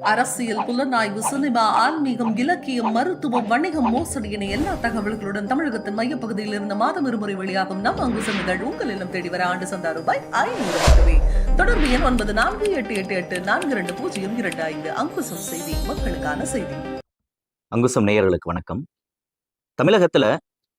அரசியல் புலனாய்வு சினிமா ஆன்மீகம் இலக்கியம் மருத்துவம் வணிகம் மோசடி என எல்லா தகவல்களுடன் தமிழகத்தின் மையப்பகுதியில் இருந்து மாதம் இருமுறை வெளியாகும் நம் அங்குசம் இதழ் உங்கள் இல்லம் தேடி வர ஆண்டு சந்தா ரூபாய் ஐநூறு மட்டுமே. தொடர்பு எண் ஒன்பது நான்கு எட்டு எட்டு எட்டு நான்கு இரண்டு பூஜ்ஜியம் இரண்டு ஐந்து. அங்குசம் செய்தி மக்களுக்கான செய்தி. அங்குசம் நேயர்களுக்கு வணக்கம். தமிழகத்துல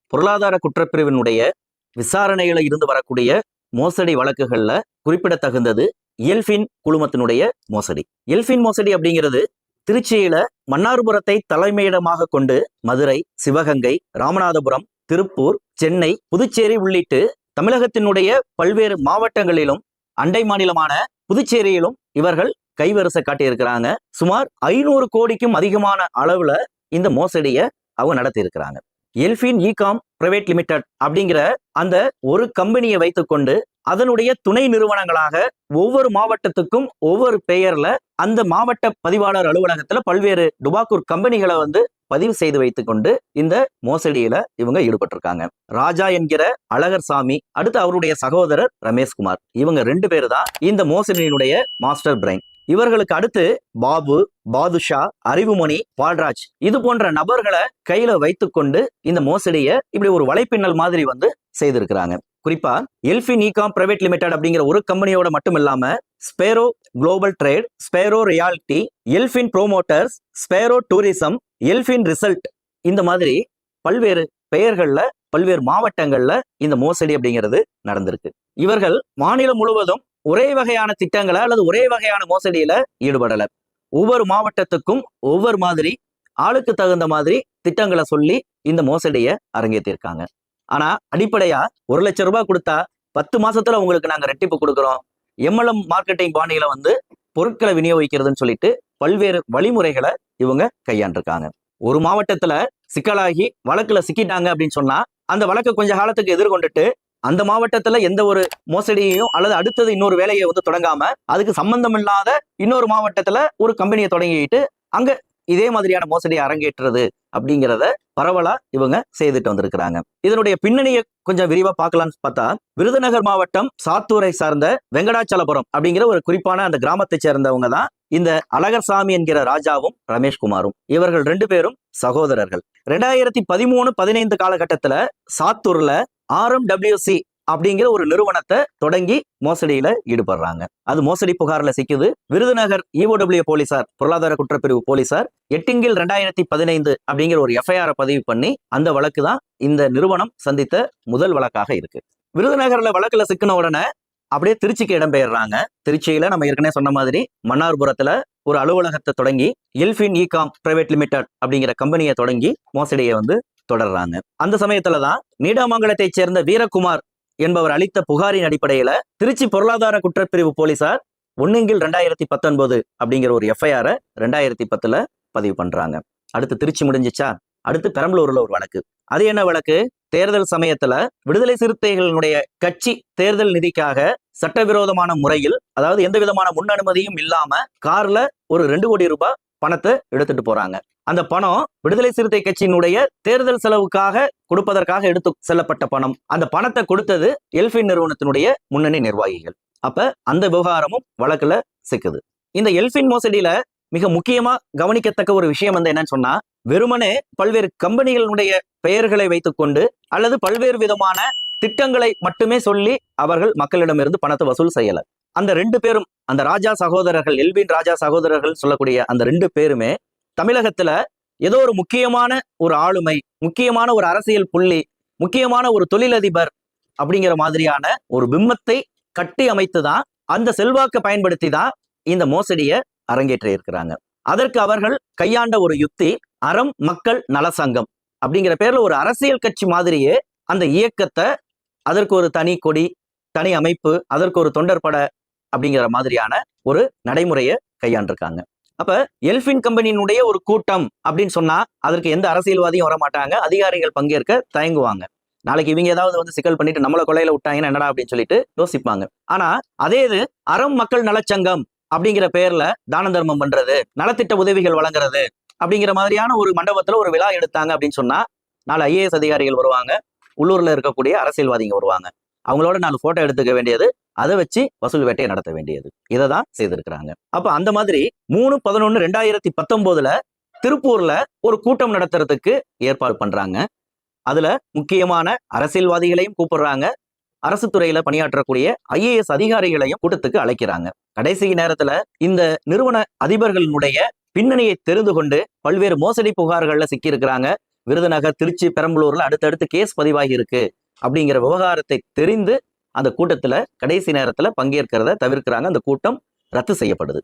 பொருளாதார குற்றப்பிரிவினுடைய விசாரணையில இருந்து வரக்கூடிய மோசடி வழக்குகள்ல குறிப்பிடத்தகுந்தது எல்ஃபின் குழுமத்தினுடைய மோசடி. எல்ஃபின் மோசடி அப்படிங்கிறது திருச்சியில மன்னார்புரத்தை தலைமையிடமாக கொண்டு மதுரை சிவகங்கை ராமநாதபுரம் திருப்பூர் சென்னை புதுச்சேரி உள்ளிட்டு தமிழகத்தினுடைய பல்வேறு மாவட்டங்களிலும் அண்டை மாநிலமான புதுச்சேரியிலும் இவர்கள் கைவரிசை காட்டியிருக்கிறாங்க. சுமார் ஐநூறு கோடிக்கும் அதிகமான அளவுல இந்த மோசடியை அவங்க நடத்தி இருக்கிறாங்க எல்ஃபின் இகாம் பிரைவேட் லிமிடெட் அப்படிங்கிற அந்த ஒரு கம்பெனியை வைத்துக்கொண்டு அதனுடைய துணை நிறுவனங்களாக ஒவ்வொரு மாவட்டத்துக்கும் ஒவ்வொரு பெயர்ல அந்த மாவட்ட பதிவாளர் அலுவலகத்துல பல்வேறு டுபாக்கூர் கம்பெனிகளை வந்து பதிவு செய்து வைத்துக்கொண்டு இந்த மோசடியில இவங்க ஈடுபட்டிருக்காங்க. ராஜா என்கிற அழகர் சாமி அடுத்து அவருடைய சகோதரர் ரமேஷ்குமார் இவங்க ரெண்டு பேர் தான் இந்த மோசடியினுடைய மாஸ்டர் பிரைன் இவர்களுக்கு அடுத்து பாபு பாதுஷா அறிவுமணி பால்ராஜ் இது போன்ற நபர்களை கையில வைத்துக்கொண்டு இந்த மோசடியை இப்படி ஒரு வலைப்பின்னல் மாதிரி வந்து செய்திருக்கிறாங்க. குறிப்பா எல்ஃபி நீகாம் பிரைவேட் லிமிடெட் அப்படிங்கிற ஒரு கம்பெனியோட மட்டும் இல்லாம Sparrow Global Trade Sparrow Reality Elfin Promoters Sparrow Tourism Elfin result இந்த மாதிரி பல்வேறு பெயர்கள்ல பல்வேறு மாவட்டங்கள்ல இந்த மோசடி அப்படிங்கிறது நடந்திருக்கு. இவர்கள் மாநிலம் முழுவதும் ஒரே வகையான திட்டங்களை அல்லது ஒரே வகையான மோசடியில ஈடுபடல. ஒவ்வொரு மாவட்டத்துக்கும் ஒவ்வொரு மாதிரி ஆளுக்கு தகுந்த மாதிரி திட்டங்களை சொல்லி இந்த மோசடியை அரங்கேற்றிருக்காங்க. ஆனா அடிப்படையா ஒரு லட்சம் ரூபாய் கொடுத்தா பத்து மாசத்துல உங்களுக்கு நாங்க ரெட்டிப்பு கொடுக்குறோம். எம்எல்எம் மார்க்கெட்டிங் பாணியில வந்து பொருட்களை விநியோகிக்கிறதுன்னு சொல்லிட்டு பல்வேறு வழிமுறைகளை இவங்க கையாண்டிருக்காங்க. ஒரு மாவட்டத்துல சிக்கலாகி வழக்குல சிக்கிட்டாங்க அப்படின்னு சொன்னா அந்த வழக்கை கொஞ்ச காலத்துக்கு எதிர்கொண்டுட்டு அந்த மாவட்டத்துல எந்த ஒரு மோசடியையும் அல்லது அடுத்தது இன்னொரு வேலையை வந்து தொடங்காம அதுக்கு சம்பந்தம் இல்லாத இன்னொரு மாவட்டத்துல ஒரு கம்பெனியை தொடங்கிட்டு அங்க இதே மாதிரியான மோசடியை அரங்கேற்றுறது அப்படிங்கிறத பரவலா இவங்க செய்துட்டு வந்திருக்கிறாங்க. இதனுடைய பின்னணியை கொஞ்சம் விரிவா பார்க்கலாம்னு பார்த்தா விருதுநகர் மாவட்டம் சாத்தூரை சார்ந்த வெங்கடாச்சலபுரம் அப்படிங்கிற ஒரு குறிப்பான அந்த கிராமத்தை சேர்ந்தவங்க தான் இந்த அழகர்சாமி என்கிற ராஜாவும் ரமேஷ்குமாரும். இவர்கள் ரெண்டு பேரும் சகோதரர்கள். ரெண்டாயிரத்தி பதிமூணு பதினைந்து காலகட்டத்துல சாத்தூர்ல ஆர்எம்டபிள்யூசி அப்படிங்கிற ஒரு நிறுவனத்தை தொடங்கி மோசடியில ஈடுபடுறாங்க. அது மோசடி புகார்ல சிக்குது விருதுநகர் இஓடபிள்யூ போலீசார் பொருளாதார குற்றப்பிரிவு போலீசார் எட்டிங்கில் ரெண்டாயிரத்தி பதினைந்து அப்படிங்கிற ஒரு எஃப்ஐஆர் பதிவு பண்ணி அந்த வழக்கு தான் இந்த நிறுவனம் சந்தித்த முதல் வழக்காக இருக்கு. விருதுநகர்ல வழக்குல சிக்கின உடனே அப்படியே திருச்சிக்கு இடம்பெயர்றாங்க. திருச்சியில நம்ம ஏற்கனவே சொன்ன மாதிரி மன்னார்புரத்துல ஒரு அலுவலகத்தை தொடங்கி எல்ஃபின் இகாம் பிரைவேட் லிமிடெட் அப்படிங்கிற கம்பெனியை தொடங்கி மோசடியை வந்து தொடர்றாங்க. அந்த சமயத்துல தான் நீடாமங்கலத்தைச் சேர்ந்த வீரகுமார் என்பவர் அளித்த புகாரின் அடிப்படையில திருச்சி பொருளாதார குற்றப்பிரிவு போலீசார் ஒன்னுங்கில் ரெண்டாயிரத்தி பத்தொன்பது அப்படிங்கிற ஒரு எஃப்ஐஆரை ரெண்டாயிரத்தி பத்துல பதிவு பண்றாங்க. அடுத்து திருச்சி முடிஞ்சிச்சா? அடுத்து பெரம்பலூர்ல ஒரு வழக்கு. அது என்ன வழக்கு? தேர்தல் சமயத்துல விடுதலை சிறுத்தைகளினுடைய கட்சி தேர்தல் நிதிக்காக சட்டவிரோதமான முறையில் அதாவது எந்த விதமான முன் அனுமதியும் இல்லாம கார்ல ஒரு ரெண்டு கோடி ரூபாய் பணத்தை எடுத்துட்டு போறாங்க. அந்த பணம் விடுதலை சிறுத்தை கட்சியினுடைய தேர்தல் செலவுக்காக கொடுப்பதற்காக எடுத்து செல்லப்பட்ட பணம். அந்த பணத்தை கொடுத்தது எல்ஃபின் நிறுவனத்தினுடைய முன்னணி நிர்வாகிகள். அப்ப அந்த விவகாரமும் வழக்குல சிக்குது. இந்த எல்ஃபின் மோசடியில மிக முக்கியமா கவனிக்கத்தக்க ஒரு விஷயம் வந்து என்னன்னு சொன்னா வெறுமனே பல்வேறு கம்பெனிகளுடைய பெயர்களை வைத்துக்கொண்டு அல்லது பல்வேறு விதமான திட்டங்களை மட்டுமே சொல்லி அவர்கள் மக்களிடமிருந்து பணத்தை வசூல் செய்யல. அந்த ரெண்டு பேரும் அந்த ராஜா சகோதரர்கள் எல்வின் ராஜா சகோதரர்கள் சொல்லக்கூடிய அந்த ரெண்டு பேருமே தமிழகத்துல ஏதோ ஒரு முக்கியமான ஒரு ஆளுமை முக்கியமான ஒரு அரசியல் புள்ளி முக்கியமான ஒரு தொழிலதிபர் அப்படிங்கிற மாதிரியான ஒரு பிம்பத்தை கட்டி அமைத்து தான் அந்த செல்வாக்கை பயன்படுத்தி தான் இந்த மோசடியை அரங்கேற்றி இருக்கிறாங்க. அதற்கு அவர்கள் கையாண்ட ஒரு யுக்தி அறம் மக்கள் நலசங்கம் அப்படிங்கிற பேர்ல ஒரு அரசியல் கட்சி மாதிரியே அந்த இயக்கத்தை அதற்கு ஒரு தனி கொடி தனி அமைப்பு அதற்கு ஒரு தொண்டர் பட அப்படிங்கிற மாதிரியான ஒரு நடைமுறையை கையாண்டிருக்காங்க. அப்ப எல்ஃபின் கம்பெனியினுடைய ஒரு கூட்டம் அப்படின்னு சொன்னா அதற்கு எந்த அரசியல்வாதியும் வர மாட்டாங்க அதிகாரிகள் பங்கேற்க தயங்குவாங்க. நாளைக்கு இவங்க ஏதாவது வந்து சிக்கல் பண்ணிட்டு நம்மள கொலையில விட்டாங்கன்னா என்னடா அப்படின்னு சொல்லிட்டு யோசிப்பாங்க. ஆனா அதே இது அறம் மக்கள் நலச்சங்கம் அப்படிங்கிற பேர்ல தான தர்மம் பண்றது நலத்திட்ட உதவிகள் வழங்குறது அப்படிங்கிற மாதிரியான ஒரு மண்டபத்துல ஒரு விழா எடுத்தாங்க அப்படின்னு சொன்னா நாலு ஐஏஎஸ் அதிகாரிகள் வருவாங்க. உள்ளூர்ல இருக்கக்கூடிய அரசியல்வாதிங்க வருவாங்க. அவங்களோட நாலு போட்டோ எடுத்துக்க வேண்டியது அதை வச்சு வசூல் வேட்டையை நடத்த வேண்டியது. இதை தான் செய்திருக்கிறாங்க. அப்ப அந்த மாதிரி மூணு பதினொன்னு ரெண்டாயிரத்தி பத்தொன்பதுல திருப்பூர்ல ஒரு கூட்டம் நடத்துறதுக்கு ஏற்பாடு பண்றாங்க. அதுல முக்கியமான அரசியல்வாதிகளையும் கூப்பிடுறாங்க. அரசு துறையில பணியாற்றக்கூடிய ஐஏஎஸ் அதிகாரிகளையும் கூட்டத்துக்கு அழைக்கிறாங்க. கடைசி நேரத்துல இந்த நிறுவன அதிபர்களினுடைய பின்னணியை தெரிந்து கொண்டு பல்வேறு மோசடி புகார்கள்ல சிக்கியிருக்கிறாங்க. விருதுநகர் திருச்சி பெரம்பலூர்ல அடுத்தடுத்து கேஸ் பதிவாகி இருக்கு அப்படிங்கிற விவகாரத்தை தெரிந்து அந்த கூட்டத்துல கடைசி நேரத்துல பங்கேற்கிறத தவிர்க்கிறாங்க. அந்த கூட்டம் ரத்து செய்யப்படுது.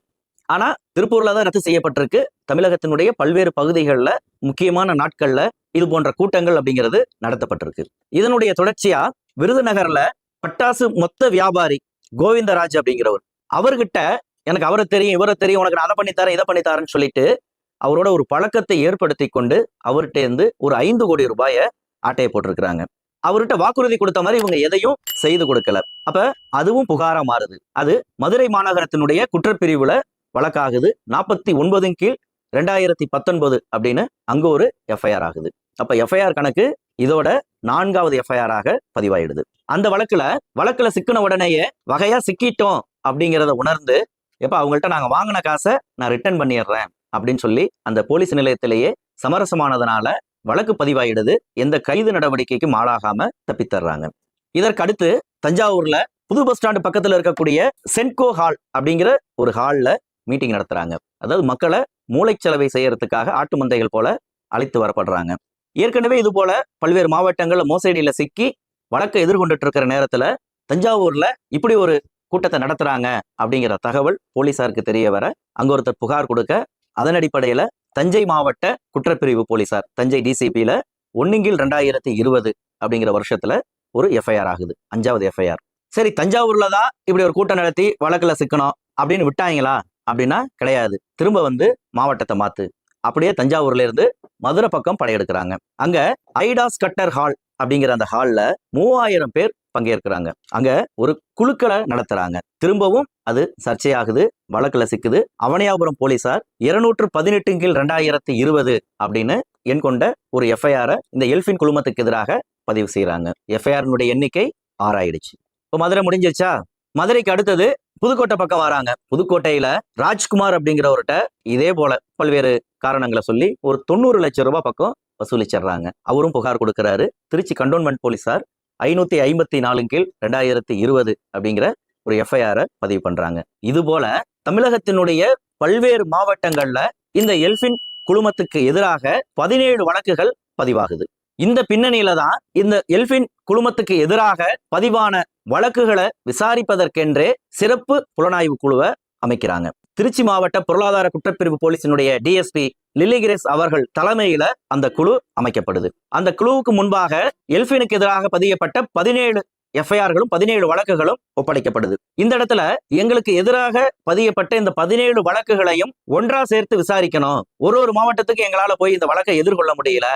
ஆனா திருப்பூரில் தான் ரத்து செய்யப்பட்டிருக்கு. தமிழகத்தினுடைய பல்வேறு பகுதிகளில் முக்கியமான நாட்கள்ல இது போன்ற கூட்டங்கள் அப்படிங்கிறது நடத்தப்பட்டிருக்கு. இதனுடைய தொடர்ச்சியா விருதுநகர்ல பட்டாசு மொத்த வியாபாரி கோவிந்தராஜ் அப்படிங்கிறவர் அவர்கிட்ட எனக்கு அவரை தெரியும் இவரை தெரியும் உனக்கு நான் அதை பண்ணித்தரேன் இதை பண்ணித்தாரேன்னு சொல்லிட்டு அவரோட ஒரு பழக்கத்தை ஏற்படுத்தி கொண்டு அவர்கிட்ட இருந்து ஒரு ஐந்து கோடி ரூபாயை ஆட்டையை போட்டிருக்கிறாங்க. அவர்கிட்ட வாக்குறுதி கொடுத்த மாதிரி இவங்க எதையும் செய்து கொடுக்கல. அப்ப அதுவும் புகாரா மாறுது. அது மதுரை மாநகரத்தினுடைய குற்றப்பிரிவுல வழக்காகுது. நாற்பத்தி ஒன்பதின் கீழ் ரெண்டாயிரத்தி பத்தொன்பது அப்படின்னு அங்க ஒரு எஃப்ஐஆர் ஆகுது. அப்ப எஃப்ஐஆர் கணக்கு இதோட நான்காவது எஃப்ஐஆர் ஆக பதிவாயிடுது. அந்த வழக்குல வழக்குல சிக்கின உடனேயே வகையா சிக்கிட்டோம் அப்படிங்கிறத உணர்ந்து எப்ப அவங்கள்ட்ட நாங்க வாங்கின காசை நான் ரிட்டர்ன் பண்ணிடுறேன் அப்படின்னு சொல்லி அந்த போலீஸ் நிலையத்திலேயே சமரசமானதுனால வழக்கு பதிவாயிடுது. எந்த கைது நடவடிக்கைக்கும் ஆளாகாம தப்பித்தர்றாங்க. இதற்கடுத்து தஞ்சாவூர்ல புது பஸ் ஸ்டாண்டு பக்கத்துல இருக்கக்கூடிய சென்கோ ஹால் அப்படிங்கிற ஒரு ஹால்ல மீட்டிங் நடத்துறாங்க. அதாவது மக்களை மூளைச்சலவை செய்யறதுக்காக ஆட்டு மந்தைகள் போல அழைத்து வரப்படுறாங்க. ஏற்கனவே இது போல பல்வேறு மாவட்டங்கள்ல மோசடியில சிக்கி வழக்கை எதிர்கொண்டுட்டு இருக்கிற நேரத்துல தஞ்சாவூர்ல இப்படி ஒரு கூட்டத்தை நடத்துறாங்க அப்படிங்கிற தகவல் போலீசாருக்கு தெரிய வர அங்க ஒருத்தர் புகார் கொடுக்க அதன் அடிப்படையில தஞ்சை மாவட்ட குற்றப்பிரிவு போலீசார் தஞ்சை டிசிபியில ஒன்னுங்கில் ரெண்டாயிரத்தி இருபது அப்படிங்கிற வருஷத்துல ஒரு எஃப்ஐஆர் ஆகுது. அஞ்சாவது எஃப்ஐஆர் சரி தஞ்சாவூர்ல தான் இப்படி ஒரு கூட்டம் நடத்தி வழக்குல சிக்கணும் அப்படின்னு விட்டாங்களா? அப்படின்னா கிடையாது. திரும்ப வந்து மாவட்டத்தை மாத்து. அப்படியே தஞ்சாவூர்ல இருந்து மதுரை பக்கம் படையெடுக்கிறாங்க. அங்க ஐடாஸ் கட்டர் ஹால் அப்படிங்கிற அந்த ஹால்ல மூவாயிரம் பேர் பங்கேற்கிறாங்க. அங்க ஒரு குழுக்களை நடத்துறாங்க. திரும்பவும் அது சர்ச்சையாகுது வழக்குல சிக்குது. அவனியாபுரம் போலீசார் இருநூற்று பதினெட்டு கீழ் ரெண்டாயிரத்தி இருபது அப்படின்னு எண் கொண்ட ஒரு எஃப்ஐஆரை இந்த எல்பின் குழுமத்துக்கு எதிராக பதிவு செய்யறாங்க எஃப்ஐஆரினுடைய எண்ணிக்கை ஆறாயிடுச்சு. இப்போ மதுரை முடிஞ்சிருச்சா? மதுரைக்கு அடுத்தது புதுக்கோட்டை பக்கம் வராங்க. புதுக்கோட்டையில ராஜ்குமார் அப்படிங்கிறவர்கிட்ட இதே போல பல்வேறு காரணங்களை சொல்லி ஒரு தொண்ணூறு லட்சம் ரூபாய் பக்கம் வசூலிச்சிடுறாங்க. அவரும் புகார் கொடுக்கிறாரு. திருச்சி கண்டோன்மெண்ட் போலீசார் ஐநூத்தி ஐம்பத்தி நாலு கீழ் ரெண்டாயிரத்தி இருபது அப்படிங்கிற ஒரு எஃப்ஐஆரை பதிவு பண்றாங்க. இது போல தமிழகத்தினுடைய பல்வேறு மாவட்டங்கள்ல இந்த எல்பின் குழுமத்துக்கு எதிராக பதினேழு வழக்குகள் பதிவாகுது. இந்த பின்னணியில தான் இந்த எல்பின் குழுமத்துக்கு எதிராக பதிவான வழக்குகளை விசாரிப்பதற்கென்றே சிறப்பு புலனாய்வு குழுவை அமைக்கிறாங்க. திருச்சி மாவட்ட பொருளாதார குற்றப்பிரிவு போலீசினுடைய டிஎஸ்பி லில்லிகிரேஸ் அவர்கள் தலைமையில அந்த குழு அமைக்கப்படுது. அந்த குழுவுக்கு முன்பாக எல்பினுக்கு எதிராக பதியப்பட்ட பதினேழு எஃப்ஐஆர்களும் பதினேழு வழக்குகளும் ஒப்படைக்கப்படுது. இந்த இடத்துல எங்களுக்கு எதிராக பதியப்பட்ட இந்த பதினேழு வழக்குகளையும் ஒன்றா சேர்த்து விசாரிக்கணும். ஒரு ஒரு மாவட்டத்துக்கு எங்களால போய் இந்த வழக்கை எதிர்கொள்ள முடியல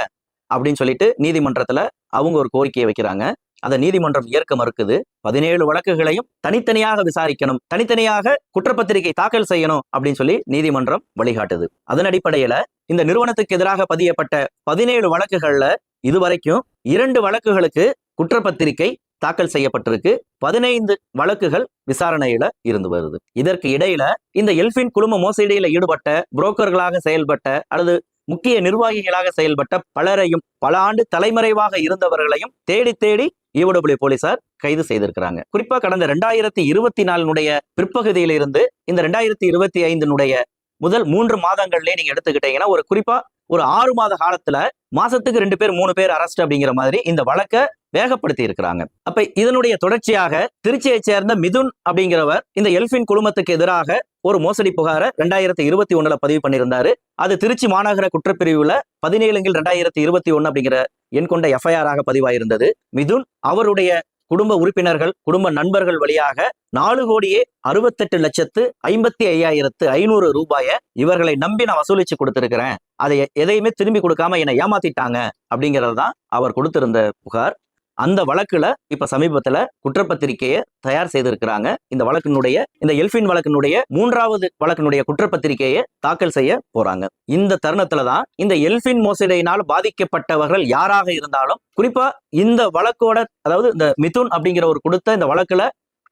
அப்படின்னு சொல்லிட்டு நீதிமன்றத்துல அவங்க ஒரு கோரிக்கையை வைக்கிறாங்க. அந்த நீதிமன்றம் ஏற்க மறுக்குது. பதினேழு வழக்குகளையும் தனித்தனியாக விசாரிக்கணும். தனித்தனியாக குற்றப்பத்திரிகை தாக்கல் செய்யணும் அப்படின்னு சொல்லி நீதிமன்றம் வழிகாட்டுது. அதன் அடிப்படையில இந்த நிறுவனத்துக்கு எதிராக பதியப்பட்ட பதினேழு வழக்குகள்ல இதுவரைக்கும் இரண்டு வழக்குகளுக்கு குற்றப்பத்திரிகை தாக்கல் செய்யப்பட்டிருக்கு. பதினைந்து வழக்குகள் விசாரணையில இருந்து வருது. இதற்கு இடையில இந்த எல்பின் குழும மோசடியில ஈடுபட்ட புரோக்கர்களாக செயல்பட்ட அல்லது முக்கிய நிர்வாகிகளாக செயல்பட்ட பலரையும் பல ஆண்டு தலைமறைவாக இருந்தவர்களையும் தேடி தேடி ஈவடபிள்யூ போலீசார் கைது செய்திருக்கிறாங்க. குறிப்பா கடந்த ரெண்டாயிரத்தி இருபத்தி நாலினுடைய பிற்பகுதியிலிருந்து இந்த ரெண்டாயிரத்தி இருபத்தி ஐந்தினுடைய முதல் மூன்று மாதங்கள்லயே நீங்க எடுத்துக்கிட்டீங்கன்னா ஒரு குறிப்பா ஒரு ஆறு மாத காலத்துல மாசத்துக்கு ரெண்டு பேர் மூணு பேர் அரெஸ்ட் அப்படிங்கிற மாதிரி இந்த வழக்கை வேகப்படுத்தி இருக்கிறாங்க. அப்ப இதனுடைய தொடர்ச்சியாக திருச்சியைச் சேர்ந்த மிதுன் அப்படிங்கிறவர் இந்த எல்பின் குழுமத்துக்கு எதிராக ஒரு மோசடி புகாரை ரெண்டாயிரத்தி இருபத்தி ஒண்ணுல பதிவு பண்ணியிருந்தாரு. அது திருச்சி மாநகர குற்றப்பிரிவுல பதினேழுங்கில் ரெண்டாயிரத்தி இருபத்தி ஒண்ணு அப்படிங்கிற எண் கொண்ட எஃப்ஐஆர் ஆக பதிவாயிருந்தது. மிதுன் அவருடைய குடும்ப உறுப்பினர்கள் குடும்ப நண்பர்கள் வழியாக நாலு கோடியே அறுபத்தெட்டு லட்சத்து ஐம்பத்தி ஐயாயிரத்து ஐநூறு ரூபாயை இவர்களை நம்பி நான் வசூலிச்சு கொடுத்திருக்கிறேன். அதை எதையுமே திரும்பி கொடுக்காம என்னை ஏமாத்திட்டாங்க அப்படிங்கிறது தான் அவர் கொடுத்திருந்த புகார். அந்த வழக்குல இப்ப சமீபத்துல குற்றப்பத்திரிகையை தயார் செய்திருக்கிறாங்க. இந்த வழக்கினுடைய இந்த எல்பின் வழக்கினுடைய மூன்றாவது வழக்கினுடைய குற்றப்பத்திரிகையை தாக்கல் செய்ய போறாங்க. இந்த தருணத்துல தான் இந்த எல்பின் மோசடியினால் பாதிக்கப்பட்டவர்கள் யாராக இருந்தாலும் குறிப்பா இந்த வழக்கோட அதாவது இந்த மிதுன் அப்படிங்கிற ஒரு கொடுத்த இந்த வழக்குல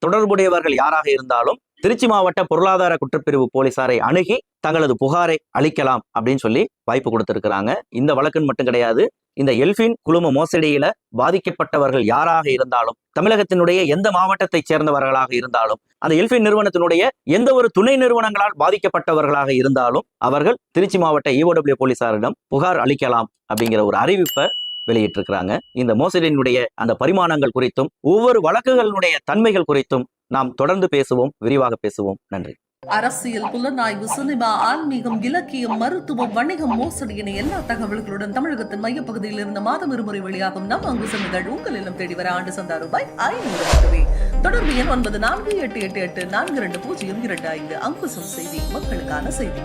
தொடர்புடையவர்கள் யாராக இருந்தாலும் திருச்சி மாவட்ட பொருளாதார குற்றப்பிரிவு போலீசாரை அணுகி தங்களது புகாரை அளிக்கலாம் அப்படின்னு சொல்லி வாய்ப்பு கொடுத்திருக்கிறாங்க. இந்த வழக்குன்னு மட்டும் கிடையாது. இந்த எல்பின் குழும மோசடியில பாதிக்கப்பட்டவர்கள் யாராக இருந்தாலும் தமிழகத்தினுடைய எந்த மாவட்டத்தைச் சேர்ந்தவர்களாக இருந்தாலும் அந்த எல்பின் நிறுவனத்தினுடைய எந்த ஒரு துணை நிறுவனங்களால் பாதிக்கப்பட்டவர்களாக இருந்தாலும் அவர்கள் திருச்சி மாவட்ட இஓடபிள்யூ போலீசாரிடம் புகார் அளிக்கலாம் அப்படிங்கிற ஒரு அறிவிப்பை வெளியிட்டிருக்கிறாங்க. இந்த மோசடியினுடைய அந்த பரிமாணங்கள் குறித்தும் ஒவ்வொரு வழக்குகளினுடைய தன்மைகள் குறித்தும் நாம் தொடர்ந்து பேசுவோம் விரிவாக பேசுவோம். நன்றி. அரசியல் புலனாய்வு சினிமா ஆன்மீகம் இலக்கியம் மருத்துவம் வணிகம் மோசடி என எல்லா தகவல்களுடன் தமிழகத்தின் மையப்பகுதியில் இருந்து மாதம் இருமுறை வெளியாகும் நம் அங்கு சென்றுகள் உங்கள் இல்லம் தேடி வர ஆண்டு சந்தா ரூபாய் ஐநூறு மட்டுமே தொடர்பு எண் ஒன்பது நான்கு எட்டு எட்டு எட்டு நான்கு இரண்டு பூஜ்ஜியம் இரண்டு ஐந்து. அங்குசம் செய்தி மக்களுக்கான செய்தி.